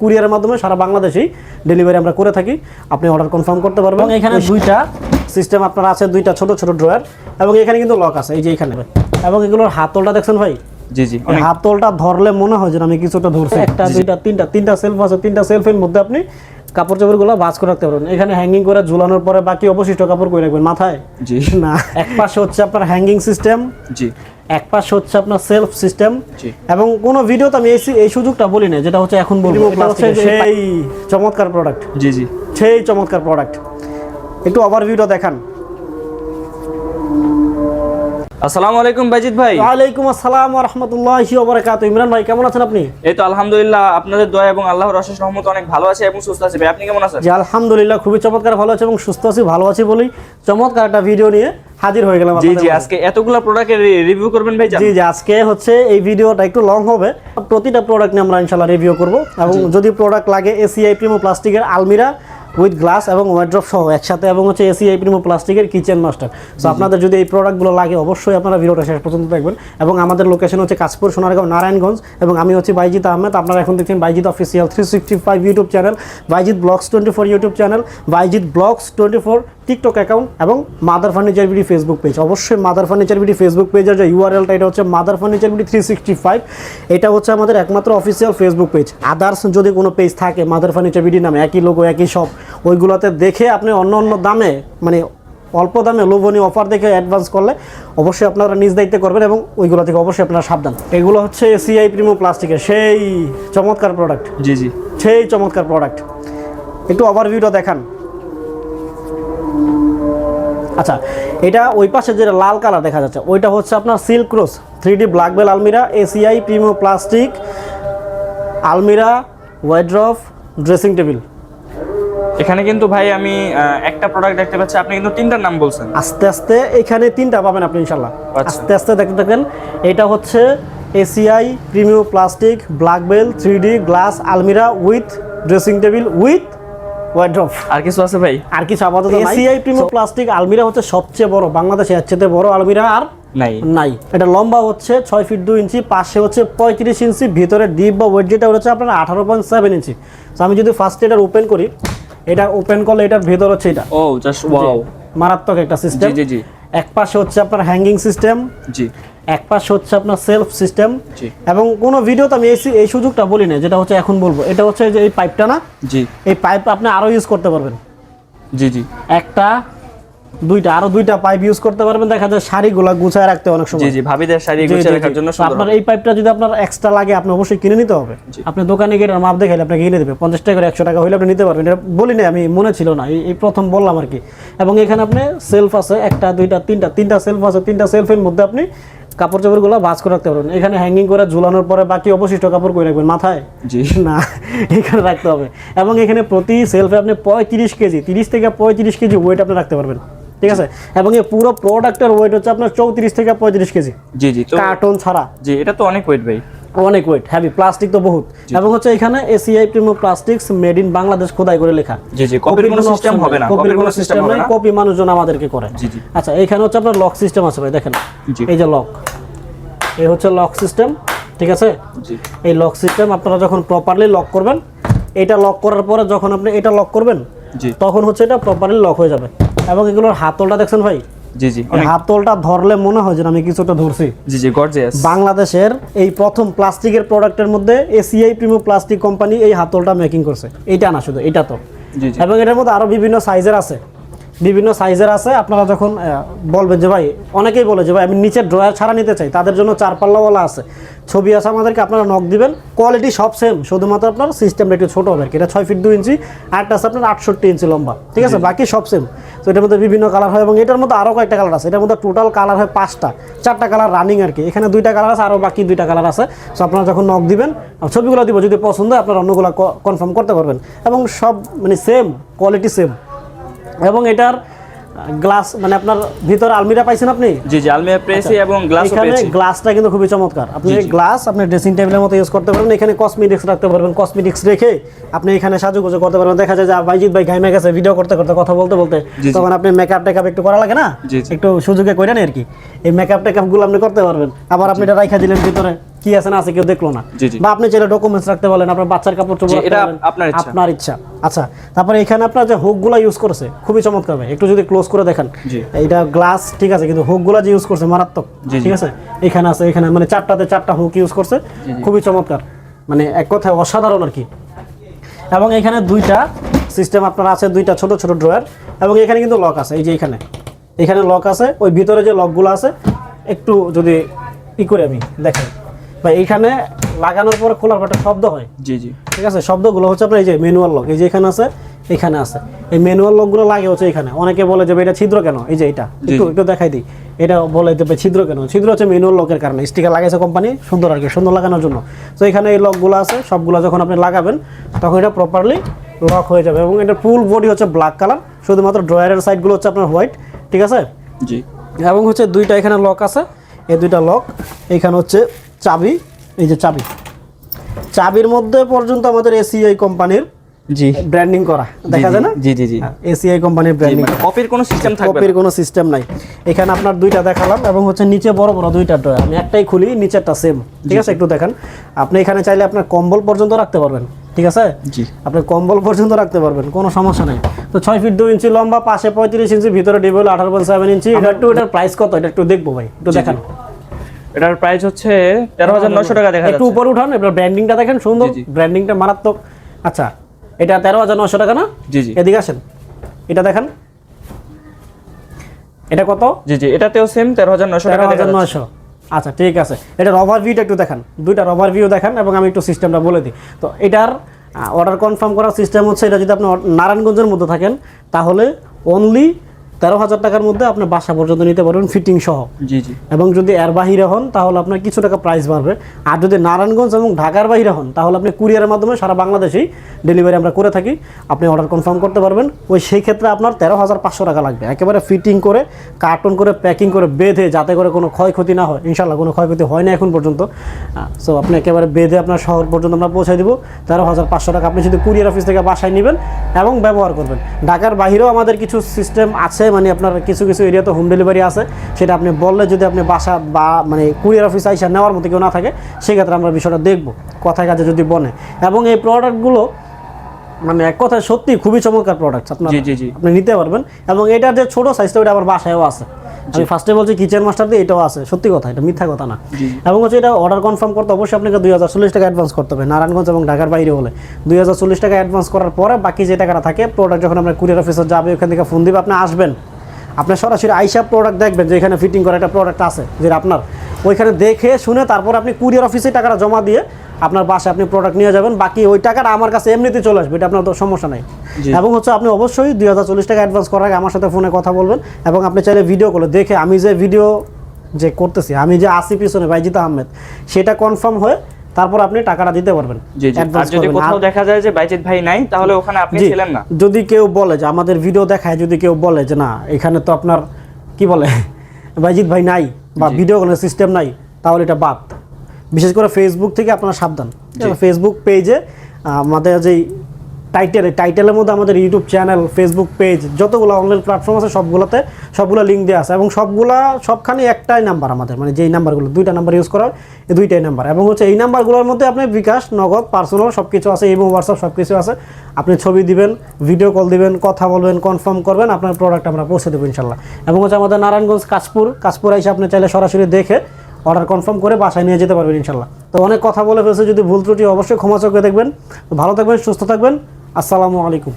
কুরিয়ারের মাধ্যমে সারা বাংলাদেশেই ডেলিভারি আমরা করে থাকি। আপনি অর্ডার কনফার্ম করতে পারবেন। এখানে দুইটা সিস্টেম আপনার আছে দুইটা ছোট ছোট ড্রয়ার এবং এখানে কিন্তু লক আছে এই যে এখানে। এবং এগুলোর হাতলটা দেখছেন ভাই? জি জি হাতলটা ধরলে মনে হয় যে আমি কিছুটা ধরছি। একটা দুইটা তিনটা তিনটা সেলফ আছে তিনটা সেলফের মধ্যে আপনি কাপড় চোপড়গুলো ভাঁজ করে রাখতে পারবেন। এখানে হ্যাঙ্গিং করে ঝুলানোর পরে বাকি অবশিষ্ট কাপড় করে রাখবেন? মাথায়? জি। না। এক পাশে হচ্ছে আপনার হ্যাঙ্গিং সিস্টেম জি। এক পাশে হচ্ছে আপনার সেলফ সিস্টেম এবং কোন ভিডিওতে আমি এই এই সুযোগটা বলি না যেটা হচ্ছে এখন বলব। সেই চমৎকার প্রোডাক্ট জি জি। সেই চমৎকার প্রোডাক্ট একটু ওভারভিউটা দেখান। আসসালামু আলাইকুম বাইজিৎ ভাই। ওয়ালাইকুম আসসালাম ওয়া রাহমাতুল্লাহি ওয়া বারাকাতুহু ইমরান ভাই কেমন আছেন আপনি? এই তো আলহামদুলিল্লাহ আপনাদের দয়া এবং আল্লাহর অশেষ রহমত অনেক ভালো আছে এবং সুস্থ আছে। ভাই আপনি কেমন আছেন? জি আলহামদুলিল্লাহ খুবই চমৎকার ভালো আছে এবং সুস্থ আছি ভালো আছি বলেই চমৎকার একটা ভিডিও নিয়ে হাজির হয়ে গেলাম জি জি আজকে এতগুলা প্রোডাক্টের রিভিউ করবেন ভাই জি জি আজকে হচ্ছে এই ভিডিওটা একটু লং হবে। প্রতিটা প্রোডাক্ট নিয়ে আমরা ইনশাআল্লাহ রিভিউ করব এবং যদি প্রোডাক্ট লাগে এসিআই প্রিমো প্লাস্টিকের আলমিরা উইথ গ্লাস এবং ওয়ার্ড্রপ সহ একসাথে এবং হচ্ছে এসিআই প্রিমো প্লাস্টিকের কিচেন মাস্টার সো আপনাদের যদি এই প্রোডাক্টগুলো লাগে অবশ্যই আপনারা ভিডিওটা শেষ পর্যন্ত দেখবেন। এবং আমাদের লোকেশন হচ্ছে কাশপুর সোনারগাঁও নারায়ণগঞ্জ। এবং আমি হচ্ছে বাইজিৎ আহমেদ। আপনারা এখন দেখছেন Baijit official three sixty five YouTube channel Baijit vlogs twenty four YouTube channel Baijit vlogs twenty four TikTok account এবং Mother Furniture BD Facebook page অবশ্যই মাদার ফার্নিচার বিডি ফেসবুক পেজের যে ইউআরএলটা এটা হচ্ছে Mother Furniture BD three sixty five এটা হচ্ছে আমাদের একমাত্র অফিসিয়াল ফেসবুক পেজ আদার্স যদি কোনো পেজ থাকে মাদার ফার্নিচার বিডি নামে একই লোগো একই সব ওইগুলোতে দেখে আপনি অন্য অন্য দামে মানে অল্প দামে লোভনীয় অফার দেখে অ্যাডভান্স করলে অবশ্যই আপনারা নিজ দায়িত্বে করবেন এবং ওইগুলো থেকে অবশ্যই আপনারা সাবধান। এগুলো হচ্ছে সিআই প্রিমো প্লাস্টিকের সেই চমৎকার প্রোডাক্ট জি জি। সেই চমৎকার প্রোডাক্ট একটু ওভারভিউটা দেখান। আচ্ছা এটা ওই পাশে যেটা লাল কালার দেখা যাচ্ছে ওইটা হচ্ছে আপনার silk cross three D black bell আলমিরা এসিআই প্রিমো প্লাস্টিক আলমিরা ওয়াইড্রফ ড্রেসিং টেবিল এখানে কিন্তু ভাই আমি একটা প্রোডাক্ট দেখতে পাচ্ছি। আপনি কিন্তু তিনটার নাম বলছেন। আস্তে আস্তে এখানে তিনটা পাবেন আপনি ইনশাল্লাহ আচ্ছা। আস্তে আস্তে দেখতে থাকবেন এটা হচ্ছে ACI premium plastic black bell three D glass আলমিরা with dressing table with wardrobe আর কিছু আছে ভাই? আর কিছু আপাতত এসিআই প্রিমিয়াম প্লাস্টিক আলমিরা হচ্ছে সবচেয়ে বড়। বাংলাদেশে এর চেয়ে বড় আলমিরা আর নাই। নাই। এটা লম্বা হচ্ছে ছয় ফিট দুই ইঞ্চি পাশে হচ্ছে পঁয়ত্রিশ ইঞ্চি ভিতরে ডিপ বা ওয়েট যেটা হচ্ছে আপনার আঠারো পয়েন্ট সেভেন ইঞ্চি। তো আমি যদি ফার্স্ট এটা ওপেন করি এটা ওপেন করলে এটার ভেতর হচ্ছে এটা। ও জাস্ট ওয়াও মারাত্মক একটা সিস্টেম জি জি জি। এক পাশে হচ্ছে আপনার হ্যাঙ্গিং সিস্টেম জি। এক পাশে হচ্ছে আপনার সেলফ সিস্টেম জি। এবং কোনো ভিডিওতে আমি এই এই সুযোগটা বলি না যেটা হচ্ছে এখন বলব। এটা হচ্ছে যে এই পাইপটা না জি। এই পাইপ আপনি আরও ইউজ করতে পারবেন। জি জি। একটা দুইটা আরও দুইটা পাইপ ইউজ করতে পারবেন। দেখা যায় শাড়িগুলা গুছায় রাখতে অনেক সময়। জি ভাবিদের শাড়ি জি, জি, গুছিয়ে জি। রাখার জন্য সুন্দর আপনার এই পাইপটা যদি আপনার এক্সট্রা লাগে আপনি অবশ্যই কিনে নিতে হবে। আপনি দোকানে গিয়ে মাপ দেখাইলে আপনাকে কিনে দেবে। পঞ্চাশ টাকা করে একশো টাকা হলে আপনি নিতে পারবেন। এটা বলি না আমি মনে ছিল না। এই- এই প্রথম বললাম আর কি। এবং এখানে আপনি সেলফ আছে একটা দুইটা তিনটা তিনটা সেলফ আছে। তিনটা সেলফের মধ্যে আপনি কাপড় চোপড়গুলো ভাঁজ করে রাখতে পারবেন। এখানে হ্যাঙ্গিং করে ঝুলানোর পরে বাকি অবশিষ্ট কাপড় করে রাখবেন? মাথায়? জি। না এখানে রাখতে হবে। এবং এখানে প্রতি সেলফে আপনি পঁয়ত্রিশ কেজি তিরিশ থেকে পঁয়ত্রিশ কেজি ওয়েট আপনি রাখতে পারবেন। ঠিক আছে? এবং এই পুরো প্রোডাক্টের ওয়েট হচ্ছে আপনার চৌত্রিশ থেকে পঁয়ত্রিশ কেজি। জি জি। কার্টন ছাড়া। জি এটা তো অনেক ওয়েট ভাই। অনেক ওয়েট হ্যাভি প্লাস্টিক তো বহুত। এবং হচ্ছে এখানে ACI Primo plastics made in Bangladesh খোদাই করে লেখা। জি জি কপির কোনো সিস্টেম হবে না কপির কোনো সিস্টেম হবে না। কপি মানুষজন আমাদেরকে করে। জি, জি। আচ্ছা এখানে হচ্ছে আপনার লক সিস্টেম আছে ভাই দেখেন। এই যে লক এই হচ্ছে লক সিস্টেম ঠিক আছে? জি। এই লক সিস্টেম আপনারা যখন প্রপারলি লক করবেন এটা লক করার পরে যখন আপনি এটা লক করবেন জি। তখন হচ্ছে এটা প্রপারলি লক হয়ে যাবে। এবং এগুলোর হাতলটা দেখছেন ভাই? জি জি হাতলটা ধরলে মনে হয় যে আমি কিছুটা ধরছি। জি জি গর্জিয়াস বাংলাদেশের এই প্রথম প্লাস্টিকের প্রোডাক্টের মধ্যে এসিআই প্রিমো প্লাস্টিক কোম্পানি এই হাতলটা মেকিং করছে। এইটা না শুধু এটা তো। এবং এটার মধ্যে আরও বিভিন্ন সাইজের আছে। বিভিন্ন সাইজের আছে আপনারা যখন বলবেন যে ভাই অনেকেই বলে যে ভাই আমি নিচের ড্রয়ার ছাড়া নিতে চাই তাদের জন্য চার পাল্লাওয়ালা আছে। ছবি আছে আমাদেরকে আপনারা নক দিবেন। কোয়ালিটি সব সেম শুধুমাত্র আপনার সিস্টেমটা একটু ছোটো হবে এটা ছয় ফিট দুই ইঞ্চি আরটা আছে আপনার আটষট্টি ইঞ্চি লম্বা। ঠিক আছে? বাকি সব সেম তো এটার মধ্যে বিভিন্ন কালার হয় এবং এটার মধ্যে আরও কয়েকটা কালার আছে। এটার মধ্যে টোটাল কালার হয় পাঁচটা। চারটা কালার রানিং আর কি। এখানে দুইটা কালার আছে আরও বাকি দুইটা কালার আছে। সো আপনারা যখন নখ দিবেন, ছবিগুলো দিব, যদি পছন্দ হয় আপনারা অন্যগুলো কনফার্ম করতে পারবেন। এবং সব মানে সেম কোয়ালিটি সেম এবং এটার গ্লাস মানে আপনার ভিতরে আলমিরা পাইছেন আপনি? জি জি আলমিরা পেয়েছি এবং এখানে পেয়েছি। গ্লাসটা কিন্তু খুবই চমৎকার। আপনি গ্লাস আপনি ড্রেসিং টেবিলের মতো ইউজ করতে পারবেন এখানে কসমেটিক্স রাখতে পারবেন কসমেটিক্স রেখে আপনি এখানে সাজুগুজু করতে পারবেন। দেখা যায় যে বাইজিৎ ভাই ঘাইমে গেছে ভিডিও করতে করতে কথা বলতে বলতে। তখন আপনি মেকআপ টেকআপ একটু করা লাগে না। একটু সুযোগে করে নেই আর কি। এই মেকআপ টেকআপগুলো আপনি করতে পারবেন। আবার আপনি এটা রাইখা দিলেন ভিতরে। কি আছে না আছে কেউ দেখল না। বা আপনি চাইলে ডকুমেন্টস রাখতে বলেন আপনার বাচ্চার কাপড় চোপড় এটা আপনার ইচ্ছা। আপনার ইচ্ছা। আচ্ছা তারপরে এখানে আপনার যে হুকগুলো ইউজ করেছে খুবই চমৎকার ভাই। একটু যদি ক্লোজ করে দেখেন। এটা গ্লাস ঠিক আছে কিন্তু হুকগুলো যে ইউজ করছে মারাত্মক। ঠিক আছে? এখানে আছে এখানে মানে চারটাতে চারটা হুক ইউজ করছে। খুবই চমৎকার। মানে এক কথায় অসাধারণ আর কি। এবং এখানে দুইটা সিস্টেম আপনার আছে দুইটা ছোট ছোট ড্রয়ার এবং এখানে কিন্তু লক আছে এই যে এখানে। এখানে লক আছে ওই ভিতরে যে লকগুলো আছে একটু যদি ই করে আমি দেখেন। বা এইখানে লাগানোর পরে খোলার পর একটা শব্দ হয়। জি জি। ঠিক আছে? শব্দগুলো হচ্ছে আপনার এই যে ম্যানুয়াল লক এই যে এখানে আছে এখানে আছে। এই ম্যানুয়াল লকগুলো লাগে হচ্ছে এখানে। অনেকে বলে যে এটা ছিদ্র কেন? এই যে এটা। একটু একটু দেখাই দিই। এটা বলে যে ছিদ্র কেন? ছিদ্র হচ্ছে ম্যানুয়াল লকের কারণে। স্টিকার লাগাইছে কোম্পানি সুন্দর আর কি সুন্দর লাগানোর জন্য। তো এখানে এই লকগুলো আছে সবগুলো যখন আপনি লাগাবেন তখন এটা প্রপারলি লক হয়ে যাবে এবং এটা ফুল বডি হচ্ছে ব্ল্যাক কালার শুধুমাত্র ড্রয়ারের সাইডগুলো হচ্ছে আপনার হোয়াইট ঠিক আছে? জি। এবং হচ্ছে দুইটা এখানে লক আছে। এই দুইটা লক এখানে হচ্ছে চাবি এই যে চাবি। চাবির মধ্যে পর্যন্ত আমাদের এসিআই কোম্পানির জি। ব্র্যান্ডিং করা। দেখা যায় না? জি জি জি। এসিআই কোম্পানির ব্র্যান্ডিং কপির কোনো সিস্টেম থাকবে কপির কোনো সিস্টেম নাই। এখানে আপনার দুইটা দেখালাম এবং হচ্ছে নিচে বড় বড় দুইটা ড্রয়ার আমি একটাই খুলি নিচেরটা সেম ঠিক আছে? একটু দেখেন। আপনি এখানে চাইলে আপনার কম্বল পর্যন্ত রাখতে পারবেন। ঠিক আছে? জি। আপনি কম্বল পর্যন্ত রাখতে পারবেন কোনো সমস্যা নেই। তো ছয় ফিট দু ইঞ্চি লম্বা পাশে পঁয়ত্রিশ ইঞ্চি ভিতরে ডিবেল আঠারো পয়েন্ট সেভেন ইঞ্চি। এটা একটু এটার প্রাইস কত? এটা একটু দেখব ভাই। একটু দেখান। এটার প্রাইস হচ্ছে তেরো হাজার নশো টাকা দেখা একটু উপরে উঠান এবার ব্র্যান্ডিংটা দেখেন সুন্দর। ব্র্যান্ডিংটা মারাত্মক। আচ্ছা এটা তেরো হাজার নশো টাকা না? জি জি। এদিকে আসেন। এটা দেখেন। এটা কত? জি জি এটাতেও সেম তেরো হাজার নশো তেরো হাজার। নয়শো। আচ্ছা ঠিক আছে। এটার ওভার ভিউটা একটু দেখান। দুইটার ওভার ভিউ দেখান এবং আমি একটু সিস্টেমটা বলে দিই। তো এটার অর্ডার কনফার্ম করার সিস্টেম হচ্ছে এটা যদি আপনি নারায়ণগঞ্জের মধ্যে থাকেন তাহলে অনলি তেরো হাজার টাকার মধ্যে আপনি বাসা পর্যন্ত নিতে পারবেন ফিটিং সহ। জি জি। এবং যদি এর বাহিরে হন তাহলে আপনার কিছু টাকা প্রাইস বাড়বে। আর যদি নারায়ণগঞ্জ এবং ঢাকার বাহিরে হন তাহলে আপনি কুরিয়ারের মাধ্যমে সারা বাংলাদেশেই ডেলিভারি আমরা করে থাকি। আপনি অর্ডার কনফার্ম করতে পারবেন। ওই সেই ক্ষেত্রে আপনার তেরো হাজার পাঁচশো টাকা লাগবে। একেবারে ফিটিং করে কার্টন করে প্যাকিং করে বেঁধে যাতে করে কোনো ক্ষয়ক্ষতি না হয়। ইনশাল্লাহ কোনো ক্ষয়ক্ষতি হয় না এখন পর্যন্ত। সো আপনি একেবারে বেঁধে আপনার শহর পর্যন্ত আমরা পৌঁছে দেবো। তেরো হাজার পাঁচশো টাকা আপনি শুধু কুরিয়ার অফিস থেকে বাসায় নেবেন এবং ব্যবহার করবেন। ঢাকার বাহিরেও আমাদের কিছু সিস্টেম আছে মানে আপনার কিছু কিছু এরিয়াতে হোম ডেলিভারি আছে সেটা আপনি বললে যদি আপনি বাসা বা মানে কুরিয়ার অফিস আইসা নেওয়ার মতো কেউ না থাকে সেক্ষেত্রে আমরা বিষয়টা দেখব কথায় কাজে যদি বনে। এবং এই প্রোডাক্টগুলো মানে এক কথায় সত্যি খুবই চমৎকার প্রোডাক্ট আপনার। আপনি নিতে পারবেন। এবং এটার যে ছোট সাইজটা ওটা আমার বাসায়ও আছে। আমি ফার্স্টে বলছি কিচেন মাস্টার দিয়ে এটাও আছে সত্যি কথা এটা মিথ্যা কথা না। এবং হচ্ছে এটা অর্ডার কনফার্ম করতে অবশ্যই আপনাকে দুই হাজার চল্লিশ টাকা অ্যাডভান্স করতে হবে। নারায়ণগঞ্জ এবং ঢাকার বাইরে হলে। দুই হাজার চল্লিশ টাকা অ্যাডভান্স করার পরে বাকি যে টাকাটা থাকে প্রোডাক্ট যখন আপনার কুরিয়ার অফিসে যাবে ওখান থেকে ফোন দিবে আপনি আসবেন। আপনি সরাসরি আইসা প্রোডাক্ট দেখবেন যে এখানে ফিটিং করা একটা প্রোডাক্ট আছে যেটা আপনার। ওইখানে দেখে শুনে তারপর আপনি কুরিয়ার অফিসে টাকাটা জমা দিয়ে আপনার বাসায় আপনি প্রোডাক্ট নিয়ে যাবেন। বাকি ওই টাকাটা আমার কাছে এমনিতে চলে আসবে এটা আপনার তো সমস্যা নেই। এবং হচ্ছে আপনি অবশ্যই দুই হাজার চল্লিশ টাকা অ্যাডভান্স করার আগে আমার সাথে ফোনে কথা বলবেন এবং আপনি চাইলে ভিডিও করে দেখে আমি যে ভিডিও যে করতেছি আমি যে আসি পিছনে বাইজিত আহমেদ সেটা কনফার্ম হয়ে তারপর আপনি টাকাটা দিতে পারবেন যদি কোথাও দেখা যায় যে বাইজিৎ ভাই নাই তাহলে ওখানে আপনি ছিলেন না। যদি কেউ বলে যে আমাদের ভিডিও দেখায় যদি কেউ বলে যে না এখানে তো আপনার কি বলে বাইজিত ভাই নাই বা ভিডিও কলের সিস্টেম নাই তাহলে এটা বাদ। বিশেষ করে ফেসবুক থেকে আপনারা সাবধান। ফেসবুক পেজে আমাদের যেই টাইটেল টাইটেলের মধ্যে আমাদের ইউটিউব চ্যানেল ফেসবুক পেজ যতগুলো অনলাইন প্ল্যাটফর্ম আছে, সবগুলোতে সবগুলো লিঙ্ক দেওয়া আছে। এবং সবগুলা সবখানে একটাই নাম্বার আমাদের। মানে যেই নাম্বারগুলো দুইটা নাম্বার ইউজ করা হয় এই দুইটাই নাম্বার এবং হচ্ছে এই নাম্বারগুলোর মধ্যে আপনি বিকাশ, নগদ পার্সোনাল সব কিছু আছে এবং হোয়াটসঅ্যাপ সব কিছু আছে। আপনি ছবি দিবেন ভিডিও কল দিবেন, কথা বলবেন কনফার্ম করবেন, আপনার প্রোডাক্ট আমরা পৌঁছে দেবো ইনশাল্লাহ। এবং হচ্ছে আমাদের নারায়ণগঞ্জ, কাশপুর কাশপুর এসে আপনি চাইলে সরাসরি দেখে অর্ডার কনফার্ম করে বাসায় নিয়ে যেতে পারবেন ইনশাল্লাহ। তো অনেক কথা বলে ফেলছে, যদি ভুল ত্রুটি অবশ্যই ক্ষমা চোখে দেখবেন। ভালো থাকবেন, সুস্থ থাকবেন। আসসালামু আলাইকুম।